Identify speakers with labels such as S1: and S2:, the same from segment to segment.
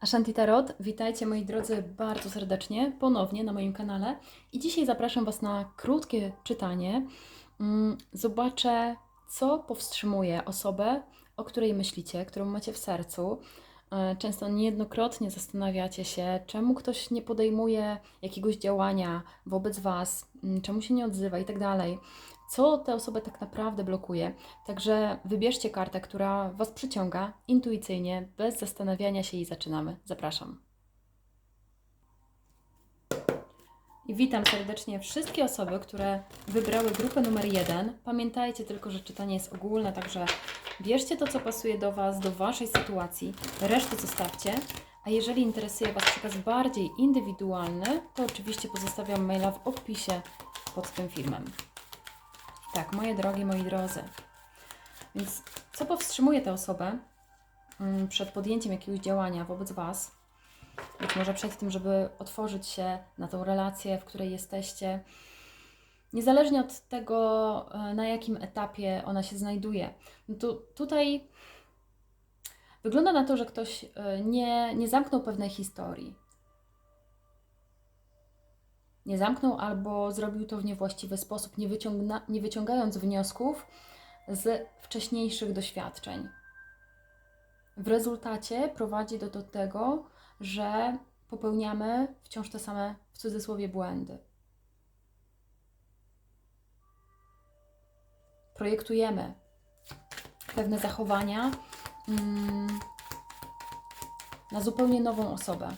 S1: Ashanti Tarot, witajcie moi drodzy bardzo serdecznie ponownie na moim kanale i dzisiaj zapraszam Was na krótkie czytanie. Mm, Zobaczę, co powstrzymuje osobę, o której myślicie, którą macie w sercu. E, Często niejednokrotnie zastanawiacie się, czemu ktoś nie podejmuje jakiegoś działania wobec Was, mm, czemu się nie odzywa i tak dalej. Co tę osobę tak naprawdę blokuje. Także wybierzcie kartę, która Was przyciąga intuicyjnie, bez zastanawiania się i zaczynamy. Zapraszam. I witam serdecznie wszystkie osoby, które wybrały grupę numer jeden. Pamiętajcie tylko, że czytanie jest ogólne, także bierzcie to, co pasuje do Was, do Waszej sytuacji, resztę zostawcie. A jeżeli interesuje Was przekaz bardziej indywidualny, to oczywiście pozostawiam maila w opisie pod tym filmem. Tak, moje drogie, moi drodzy. Więc co powstrzymuje tę osobę mm, przed podjęciem jakiegoś działania wobec Was? Być może przed tym, żeby otworzyć się na tą relację, w której jesteście. Niezależnie od tego, e, na jakim etapie ona się znajduje. No tutaj wygląda na to, że ktoś e, nie, nie zamknął pewnej historii. Nie zamknął albo zrobił to w niewłaściwy sposób, nie, nie wyciągając wniosków z wcześniejszych doświadczeń. W rezultacie prowadzi do tego, że popełniamy wciąż te same, w cudzysłowie, błędy. Projektujemy pewne zachowania mm, na zupełnie nową osobę.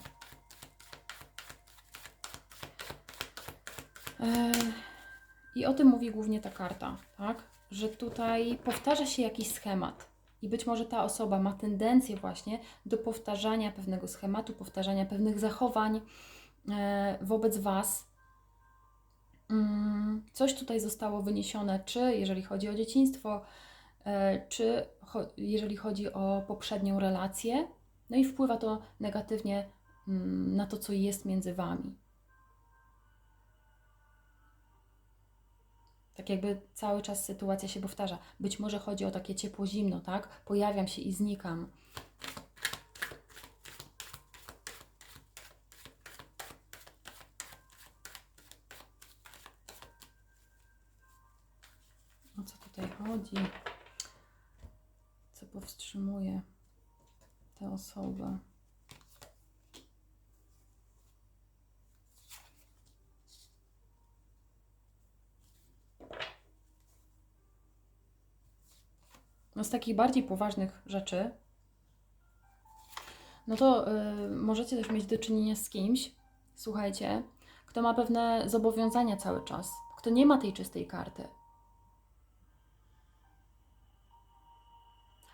S1: I o tym mówi głównie ta karta, tak? Że tutaj powtarza się jakiś schemat. I być może ta osoba ma tendencję właśnie do powtarzania pewnego schematu, powtarzania pewnych zachowań e, wobec Was. Mm, Coś tutaj zostało wyniesione, czy jeżeli chodzi o dzieciństwo, e, czy jeżeli chodzi o poprzednią relację, no i wpływa to negatywnie mm, na to, co jest między Wami. Tak jakby cały czas sytuacja się powtarza. Być może chodzi o takie ciepło-zimno, tak? Pojawiam się i znikam. O co tutaj chodzi? Co powstrzymuje tę osobę? No z takich bardziej poważnych rzeczy, no to y, możecie też mieć do czynienia z kimś, słuchajcie, kto ma pewne zobowiązania cały czas, kto nie ma tej czystej karty.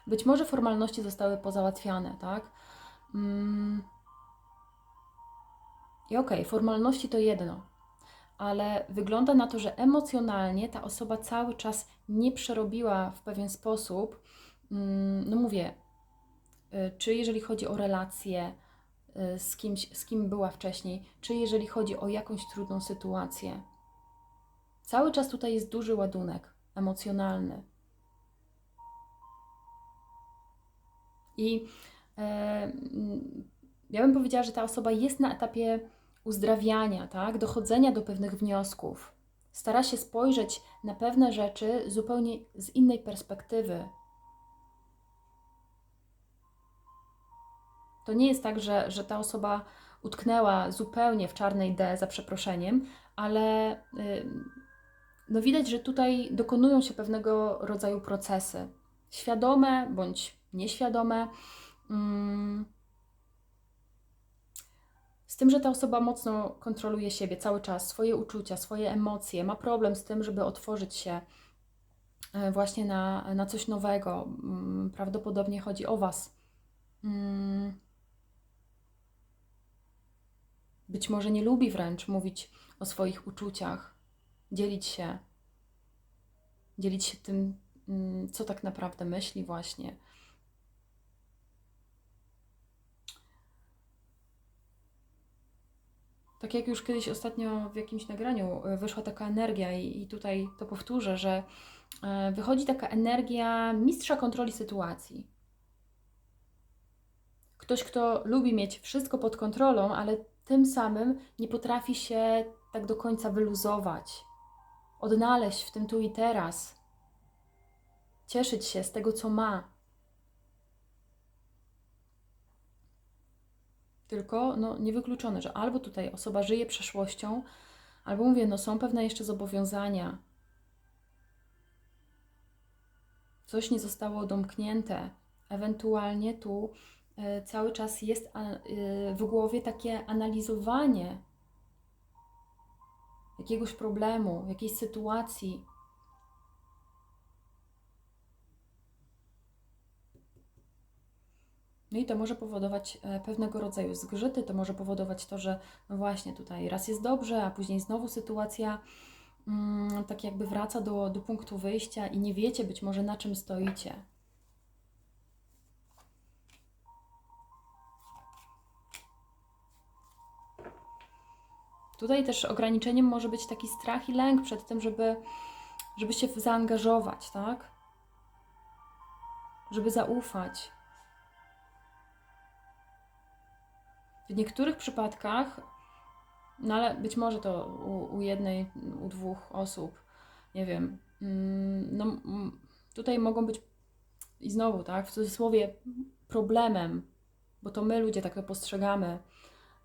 S1: Być może formalności zostały pozałatwiane, tak? Mm. I okej, formalności to jedno, ale wygląda na to, że emocjonalnie ta osoba cały czas nie przerobiła w pewien sposób, mm, no mówię, y, czy jeżeli chodzi o relacje y, z kimś, z kim była wcześniej, czy jeżeli chodzi o jakąś trudną sytuację. Cały czas tutaj jest duży ładunek emocjonalny. I e, ja bym powiedziała, że ta osoba jest na etapie uzdrawiania, tak? dochodzenia do pewnych wniosków. Stara się spojrzeć na pewne rzeczy zupełnie z innej perspektywy. To nie jest tak, że, że ta osoba utknęła zupełnie w czarnej D za przeproszeniem, ale y, no widać, że tutaj dokonują się pewnego rodzaju procesy. Świadome bądź nieświadome. Mm, z tym, że ta osoba mocno kontroluje siebie cały czas, swoje uczucia, swoje emocje, ma problem z tym, żeby otworzyć się e, właśnie na, na coś nowego. Mm, Prawdopodobnie chodzi o Was. Mm. Być może nie lubi wręcz mówić o swoich uczuciach, dzielić się, dzielić się tym, mm, co tak naprawdę myśli, właśnie. Tak jak już kiedyś ostatnio w jakimś nagraniu y, wyszła taka energia, i, i tutaj to powtórzę, że e, wychodzi taka energia mistrza kontroli sytuacji, Ktoś, kto lubi mieć wszystko pod kontrolą, ale tym samym nie potrafi się tak do końca wyluzować, odnaleźć w tym tu i teraz, cieszyć się z tego, co ma. Tylko no, niewykluczone, że albo tutaj osoba żyje przeszłością, albo mówię, no są pewne jeszcze zobowiązania. Coś nie zostało domknięte. Ewentualnie tu e, cały czas jest e, w głowie takie analizowanie jakiegoś problemu, jakiejś sytuacji. No i to może powodować e, pewnego rodzaju zgrzyty, to może powodować to, że no właśnie tutaj raz jest dobrze, a później znowu sytuacja mm, tak jakby wraca do, do punktu wyjścia i nie wiecie być może na czym stoicie. Tutaj też ograniczeniem może być taki strach i lęk przed tym, żeby, żeby się zaangażować, tak? Żeby zaufać. W niektórych przypadkach, no ale być może to u, u jednej, u dwóch osób, nie wiem, mm, no tutaj mogą być i znowu, tak, w cudzysłowie problemem, bo to my ludzie tak to postrzegamy,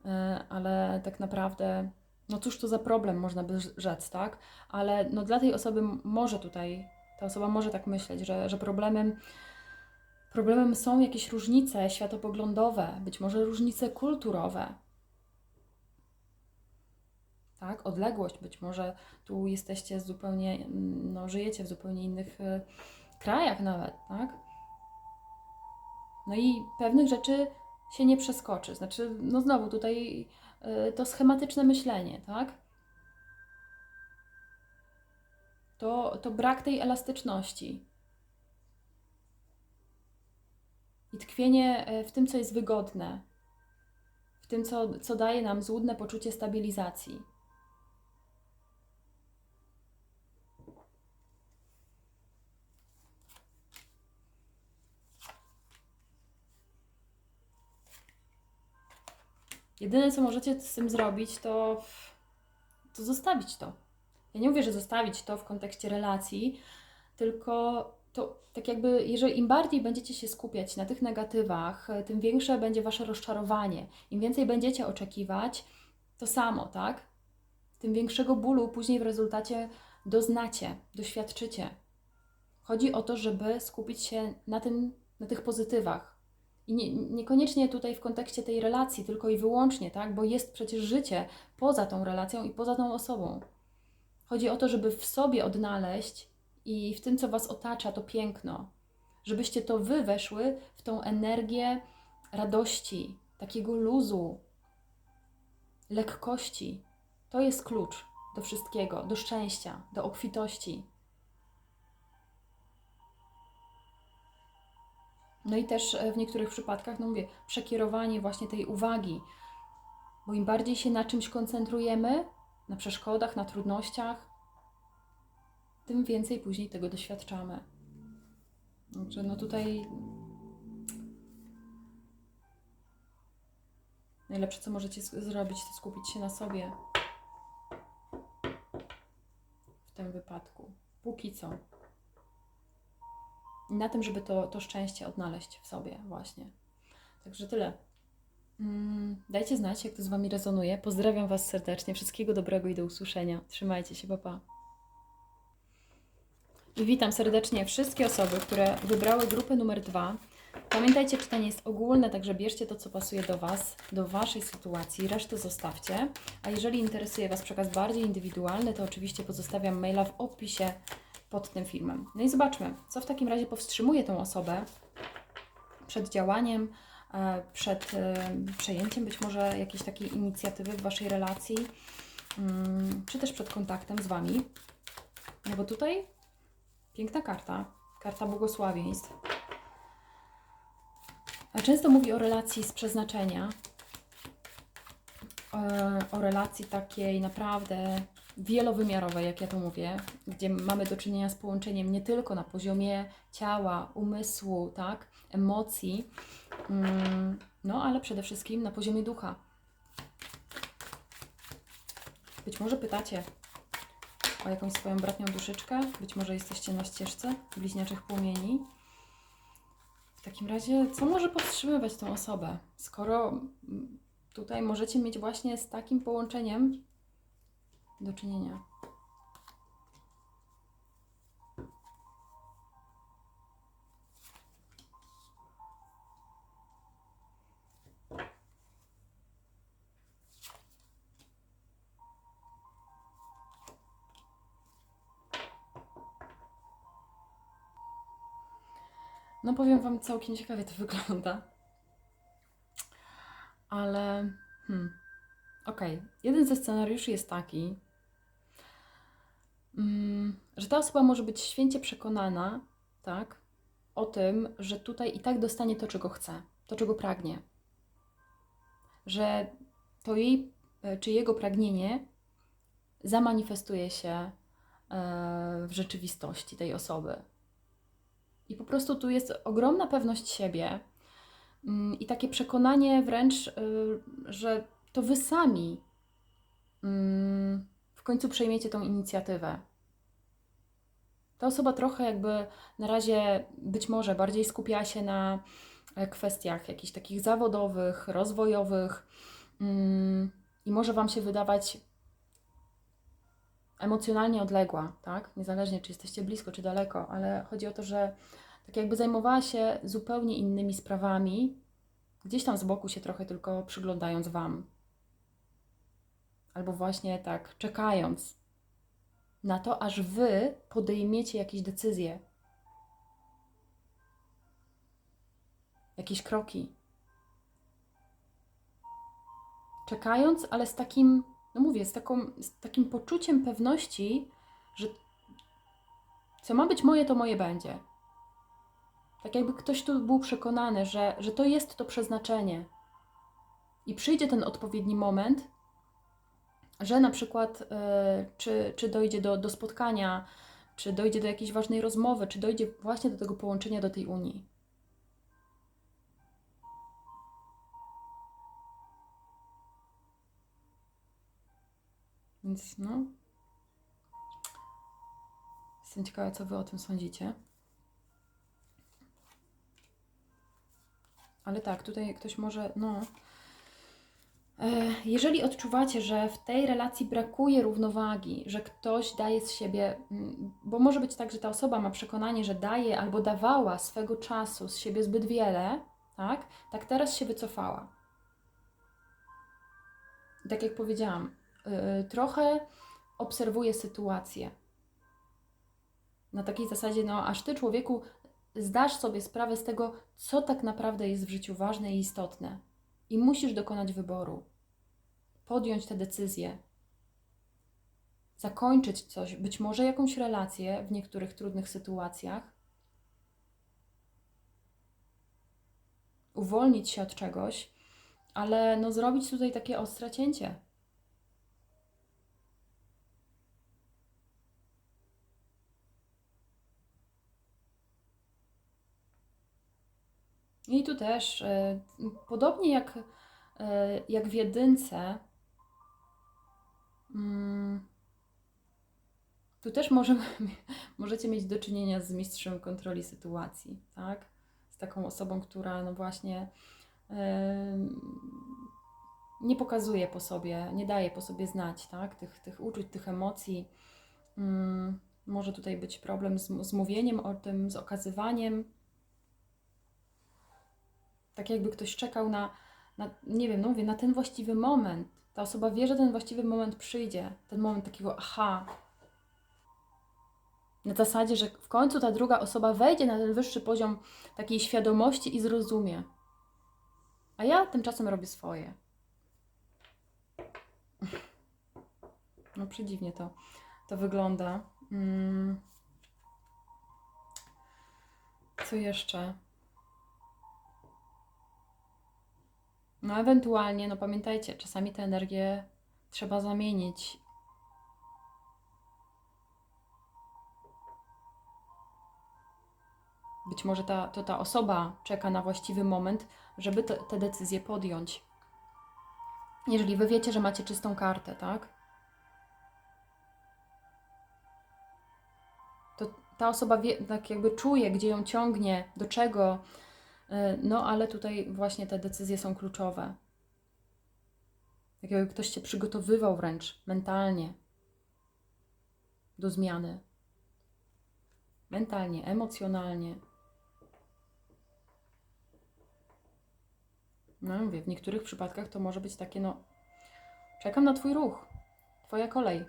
S1: e, ale tak naprawdę, no cóż to za problem, można by rzec, tak, ale no dla tej osoby może tutaj, ta osoba może tak myśleć, że, że problemem Problemem są jakieś różnice światopoglądowe, być może różnice kulturowe. Tak, odległość, być może tu jesteście zupełnie, no, żyjecie w zupełnie innych y, krajach nawet, tak? No i pewnych rzeczy się nie przeskoczy. Znaczy, no znowu tutaj y, to schematyczne myślenie, tak? To, to brak tej elastyczności. I tkwienie e, w tym, co jest wygodne, w tym, co, co daje nam złudne poczucie stabilizacji. Jedyne, co możecie z tym zrobić, to, to zostawić to. Ja nie mówię, że zostawić to w kontekście relacji, tylko to tak jakby, jeżeli im bardziej będziecie się skupiać na tych negatywach, tym większe będzie wasze rozczarowanie. Im więcej będziecie oczekiwać, to samo, tak? Tym większego bólu później w rezultacie doznacie, doświadczycie. Chodzi o to, żeby skupić się na tym, na tych pozytywach. I nie, niekoniecznie tutaj w kontekście tej relacji, tylko i wyłącznie, tak? Bo jest przecież życie poza tą relacją i poza tą osobą. Chodzi o to, żeby w sobie odnaleźć i w tym, co Was otacza, to piękno. Żebyście to Wy weszły w tą energię radości, takiego luzu, lekkości. To jest klucz do wszystkiego, do szczęścia, do obfitości. No i też e, w niektórych przypadkach, no mówię, przekierowanie właśnie tej uwagi, bo im bardziej się na czymś koncentrujemy, na przeszkodach, na trudnościach, tym więcej później tego doświadczamy. Także no tutaj najlepsze, co możecie zrobić, to skupić się na sobie w tym wypadku. Póki co. I na tym, żeby to, to szczęście odnaleźć w sobie właśnie. Także tyle. Mm, dajcie znać, jak to z Wami rezonuje. Pozdrawiam Was serdecznie. Wszystkiego dobrego i do usłyszenia. Trzymajcie się, papa. Pa. I witam serdecznie wszystkie osoby, które wybrały grupę numer dwa. Pamiętajcie, czytanie jest ogólne, także bierzcie to, co pasuje do Was, do Waszej sytuacji, resztę zostawcie. A jeżeli interesuje Was przekaz bardziej indywidualny, to oczywiście pozostawiam maila w opisie pod tym filmem. No i zobaczmy, co w takim razie powstrzymuje tą osobę przed działaniem, e, przed e, przejęciem być może jakiejś takiej inicjatywy w Waszej relacji, mm, czy też przed kontaktem z Wami. No bo tutaj Piękna karta. Karta błogosławieństw. A często mówi o relacji z przeznaczenia. O relacji takiej naprawdę wielowymiarowej, jak ja to mówię, gdzie mamy do czynienia z połączeniem nie tylko na poziomie ciała, umysłu, tak, emocji, mm, No, ale przede wszystkim na poziomie ducha. Być może pytacie o jakąś swoją bratnią duszyczkę, być może jesteście na ścieżce bliźniaczych płomieni. W takim razie, co może powstrzymywać tą osobę, skoro mm, tutaj możecie mieć właśnie z takim połączeniem do czynienia? No powiem Wam, całkiem ciekawie to wygląda. Ale, hmm, okej. Jeden ze scenariuszy jest taki, mm, że ta osoba może być święcie przekonana, tak, o tym, że tutaj i tak dostanie to, czego chce, to, czego pragnie. Że to jej, e, czy jego pragnienie zamanifestuje się e, w rzeczywistości tej osoby. I po prostu tu jest ogromna pewność siebie mm, i takie przekonanie wręcz, y, że to wy sami mm, w końcu przejmiecie tą inicjatywę. Ta osoba trochę jakby na razie być może bardziej skupiała się na e, kwestiach jakichś takich zawodowych, rozwojowych mm, i może Wam się wydawać emocjonalnie odległa, tak? Niezależnie, czy jesteście blisko, czy daleko, ale chodzi o to, że tak jakby zajmowała się zupełnie innymi sprawami, gdzieś tam z boku się trochę tylko przyglądając Wam. Albo właśnie tak czekając na to, aż Wy podejmiecie jakieś decyzje, jakieś kroki. Czekając, ale z takim, no mówię, z, taką, z takim poczuciem pewności, że co ma być moje, to moje będzie. Tak jakby ktoś tu był przekonany, że, że to jest to przeznaczenie. I przyjdzie ten odpowiedni moment, że na przykład, e, czy, czy dojdzie do, do spotkania, czy dojdzie do jakiejś ważnej rozmowy, czy dojdzie właśnie do tego połączenia do tej Unii. Więc no. Jestem ciekawa, co Wy o tym sądzicie. Ale tak, tutaj ktoś może, no. E, jeżeli odczuwacie, że w tej relacji brakuje równowagi, że ktoś daje z siebie, mm, bo może być tak, że ta osoba ma przekonanie, że daje albo dawała swego czasu z siebie zbyt wiele, tak? Tak teraz się wycofała. Tak jak powiedziałam, yy, trochę obserwuję sytuację. Na takiej zasadzie, no, aż ty człowieku zdasz sobie sprawę z tego, co tak naprawdę jest w życiu ważne i istotne. I musisz dokonać wyboru, podjąć tę decyzję, zakończyć coś, być może jakąś relację w niektórych trudnych sytuacjach, uwolnić się od czegoś, ale no zrobić tutaj takie ostre cięcie. I tu też, e, podobnie jak, e, jak w jedynce, mm, tu też możemy, możecie mieć do czynienia z mistrzem kontroli sytuacji, tak? Z taką osobą, która no właśnie nie pokazuje po sobie, nie daje po sobie znać, tak? Tych, tych uczuć, tych emocji. Mm, może tutaj być problem z, z mówieniem o tym, z okazywaniem tak jakby ktoś czekał na, na, nie wiem, no mówię, na ten właściwy moment. Ta osoba wie, że ten właściwy moment przyjdzie. Ten moment takiego aha. Na zasadzie, że w końcu ta druga osoba wejdzie na ten wyższy poziom takiej świadomości i zrozumie. A ja tymczasem robię swoje. No, przedziwnie to, to wygląda. Mm. Co jeszcze? No ewentualnie, no pamiętajcie, czasami tę energię trzeba zamienić. Być może ta, to ta osoba czeka na właściwy moment, żeby te, te decyzje podjąć. Jeżeli wy wiecie, że macie czystą kartę, tak? To ta osoba wie, tak jakby czuje, gdzie ją ciągnie, do czego. Y, No, ale tutaj właśnie te decyzje są kluczowe. Jakby ktoś cię przygotowywał wręcz mentalnie do zmiany. Mentalnie, emocjonalnie. No mówię, w niektórych przypadkach to może być takie, no, czekam na Twój ruch, Twoja kolej.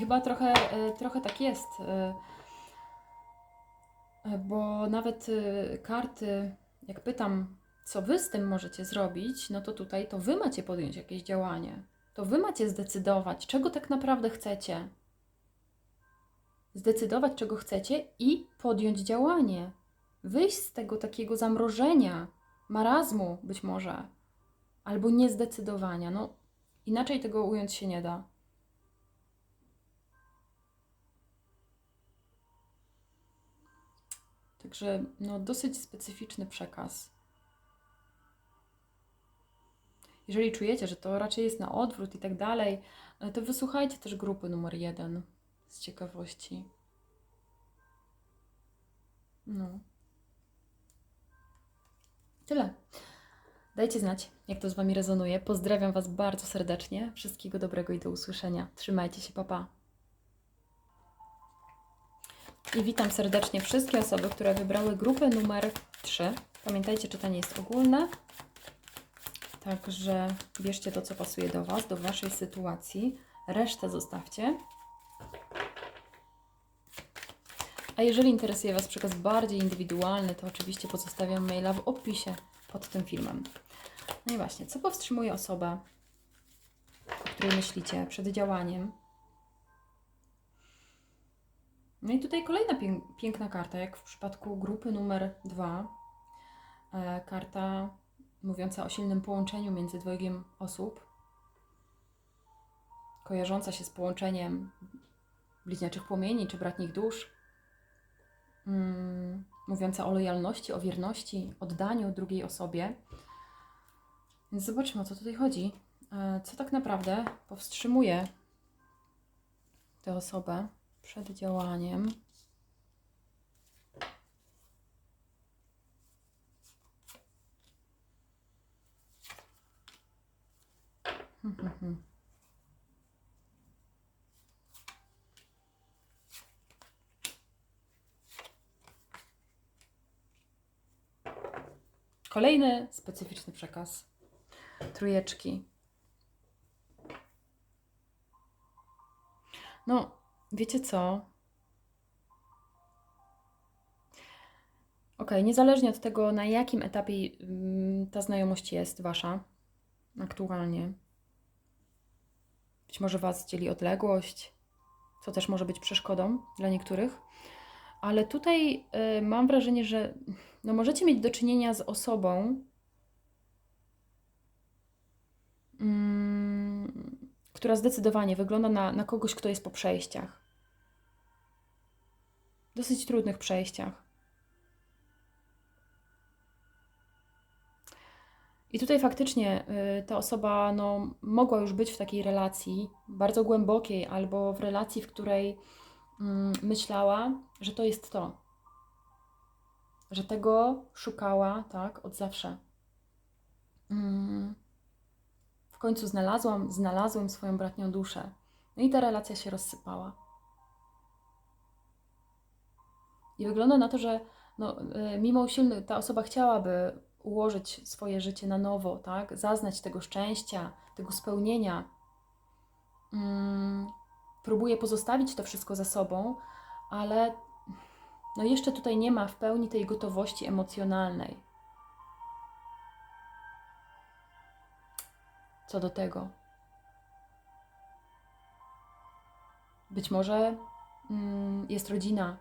S1: Chyba trochę, e, trochę tak jest, e, e, bo nawet karty, jak pytam, co wy z tym możecie zrobić, no to tutaj to wy macie podjąć jakieś działanie. To wy macie zdecydować, czego tak naprawdę chcecie. Zdecydować, czego chcecie i podjąć działanie. Wyjść z tego takiego zamrożenia, marazmu być może, albo niezdecydowania. No, inaczej tego ująć się nie da. Także no, dosyć specyficzny przekaz. Jeżeli czujecie, że to raczej jest na odwrót i tak dalej, e, to wysłuchajcie też grupy numer jeden z ciekawości. No. Tyle. Dajcie znać, jak to z Wami rezonuje. Pozdrawiam Was bardzo serdecznie. Wszystkiego dobrego i do usłyszenia. Trzymajcie się, papa. I witam serdecznie wszystkie osoby, które wybrały grupę numer 3. Pamiętajcie, czytanie jest ogólne. Także bierzcie to, co pasuje do Was, do Waszej sytuacji. Resztę zostawcie. A jeżeli interesuje Was przekaz bardziej indywidualny, to oczywiście pozostawiam maila w opisie pod tym filmem. No i właśnie, co powstrzymuje osobę, o której myślicie, przed działaniem? No i tutaj kolejna pię- piękna karta, jak w przypadku grupy numer 2. E, karta mówiąca o silnym połączeniu między dwojgiem osób, kojarząca się z połączeniem bliźniaczych płomieni czy bratnich dusz, mm, mówiąca o lojalności, o wierności, oddaniu drugiej osobie. Więc zobaczmy, o co tutaj chodzi. E, Co tak naprawdę powstrzymuje tę osobę przed działaniem? Kolejny specyficzny przekaz. Trójeczki. No, wiecie co? Ok, niezależnie od tego, na jakim etapie mm, ta znajomość jest wasza aktualnie. Być może was dzieli odległość, co też może być przeszkodą dla niektórych. Ale tutaj y, mam wrażenie, że no możecie mieć do czynienia z osobą, mm, która zdecydowanie wygląda na, na kogoś, kto jest po przejściach. Dosyć trudnych przejściach. I tutaj faktycznie y, ta osoba no, mogła już być w takiej relacji, bardzo głębokiej, albo w relacji, w której mm, myślała, że to jest to. Że tego szukała, tak, od zawsze. Mm. W końcu znalazłam, znalazłem swoją bratnią duszę. No i ta relacja się rozsypała. I wygląda na to, że no, y, mimo usilnych ta osoba chciałaby ułożyć swoje życie na nowo, tak? Zaznać tego szczęścia, tego spełnienia. Mm, próbuje pozostawić to wszystko za sobą, ale no jeszcze tutaj nie ma w pełni tej gotowości emocjonalnej. Co do tego. Być może mm, jest rodzina,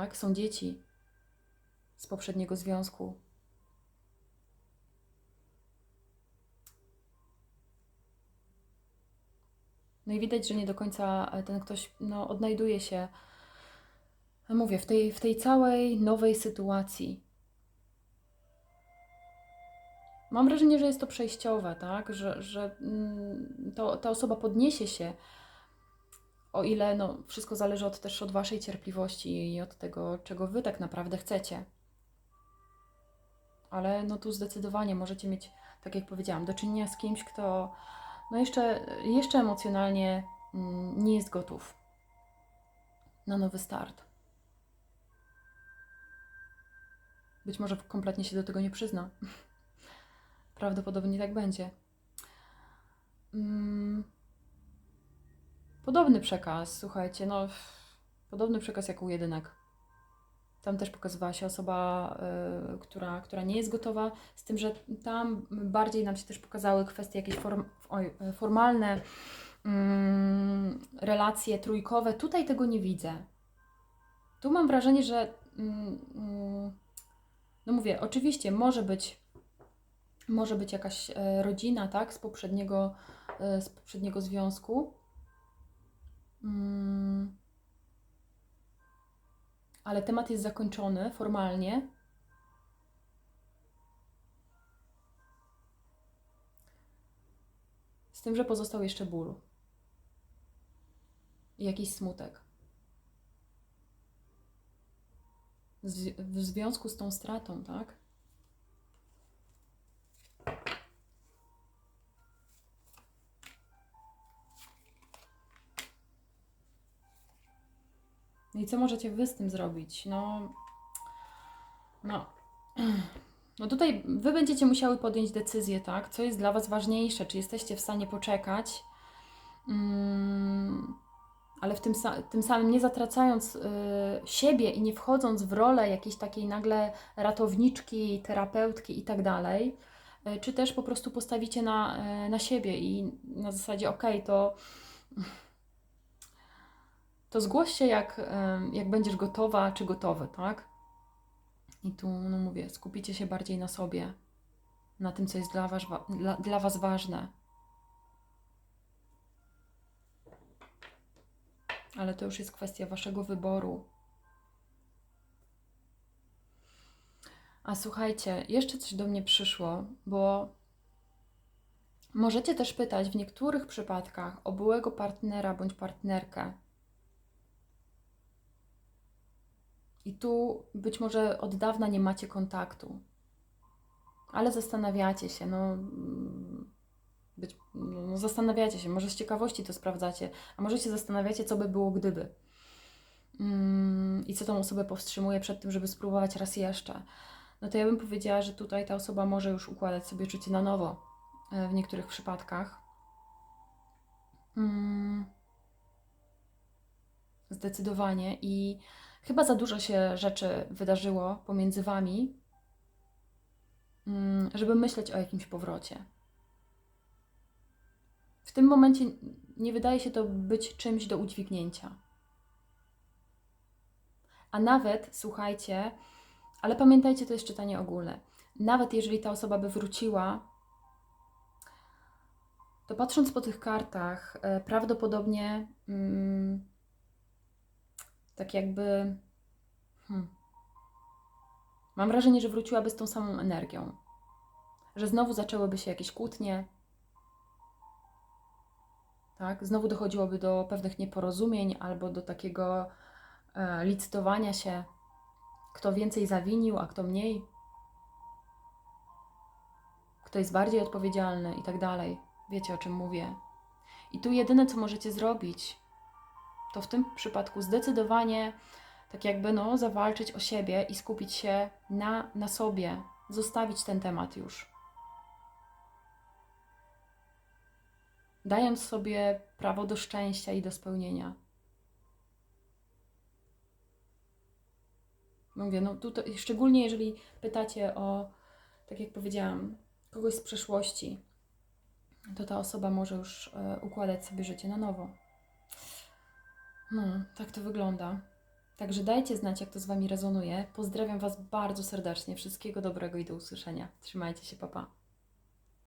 S1: tak? Są dzieci z poprzedniego związku. No i widać, że nie do końca e, ten ktoś no, odnajduje się, mówię, w tej, w tej całej nowej sytuacji. Mam wrażenie, że jest to przejściowe, tak? Że, że mm, to, ta osoba podniesie się, o ile no, wszystko zależy od, też od Waszej cierpliwości i od tego, czego Wy tak naprawdę chcecie. Ale no tu zdecydowanie możecie mieć, tak jak powiedziałam, do czynienia z kimś, kto no jeszcze, jeszcze emocjonalnie mm, nie jest gotów na nowy start. Być może kompletnie się do tego nie przyzna. Prawdopodobnie tak będzie. Mm. Podobny przekaz, słuchajcie, no podobny przekaz jak u jedynek. Tam też pokazywała się osoba, y, która, która nie jest gotowa, z tym, że tam bardziej nam się też pokazały kwestie jakieś form, oj, formalne, mm, relacje trójkowe. Tutaj tego nie widzę. Tu mam wrażenie, że mm, mm, no mówię, oczywiście może być może być jakaś e, rodzina, tak, z poprzedniego, e, z poprzedniego związku. Mm. Ale temat jest zakończony formalnie. Z tym, że pozostał jeszcze ból. I jakiś smutek. w związku z tą stratą, tak? No i co możecie Wy z tym zrobić? No, no, no tutaj Wy będziecie musiały podjąć decyzję, tak? Co jest dla Was ważniejsze? Czy jesteście w stanie poczekać? Mm, ale w tym, tym samym nie zatracając y, siebie i nie wchodząc w rolę jakiejś takiej nagle ratowniczki, terapeutki i tak dalej, y, czy też po prostu postawicie na, y, na siebie i na zasadzie, ok, to to zgłoś się, jak, jak będziesz gotowa czy gotowy, tak? I tu, no mówię, skupicie się bardziej na sobie, na tym, co jest dla was, dla, dla was ważne. Ale to już jest kwestia waszego wyboru. A słuchajcie, jeszcze coś do mnie przyszło, bo możecie też pytać w niektórych przypadkach o byłego partnera bądź partnerkę, I tu być może od dawna nie macie kontaktu, ale zastanawiacie się, no, mm, być, no zastanawiacie się, może z ciekawości to sprawdzacie, a może się zastanawiacie, co by było gdyby. Mm, I co tą osobę powstrzymuje przed tym, żeby spróbować raz jeszcze. No to ja bym powiedziała, że tutaj ta osoba może już układać sobie życie na nowo e, w niektórych przypadkach. Mm, zdecydowanie. I Chyba za dużo się rzeczy wydarzyło pomiędzy wami, mm, żeby myśleć o jakimś powrocie. W tym momencie nie wydaje się to być czymś do udźwignięcia. A nawet, słuchajcie, ale pamiętajcie, to jest czytanie ogólne. Nawet jeżeli ta osoba by wróciła, to patrząc po tych kartach, e, prawdopodobnie. Mm, tak jakby. Hmm. Mam wrażenie, że wróciłaby z tą samą energią. Że znowu zaczęłyby się jakieś kłótnie. Tak? Znowu dochodziłoby do pewnych nieporozumień albo do takiego e, licytowania się, kto więcej zawinił, a kto mniej. Kto jest bardziej odpowiedzialny i tak dalej. Wiecie o czym mówię. I tu jedyne, co możecie zrobić, to w tym przypadku zdecydowanie tak jakby no, zawalczyć o siebie i skupić się na, na sobie, zostawić ten temat już. Dając sobie prawo do szczęścia i do spełnienia. Mówię, no tutaj, szczególnie jeżeli pytacie o, tak jak powiedziałam, kogoś z przeszłości, to ta osoba może już e, układać sobie życie na nowo. No, tak to wygląda. Także dajcie znać, jak to z Wami rezonuje. Pozdrawiam Was bardzo serdecznie. Wszystkiego dobrego i do usłyszenia. Trzymajcie się, papa.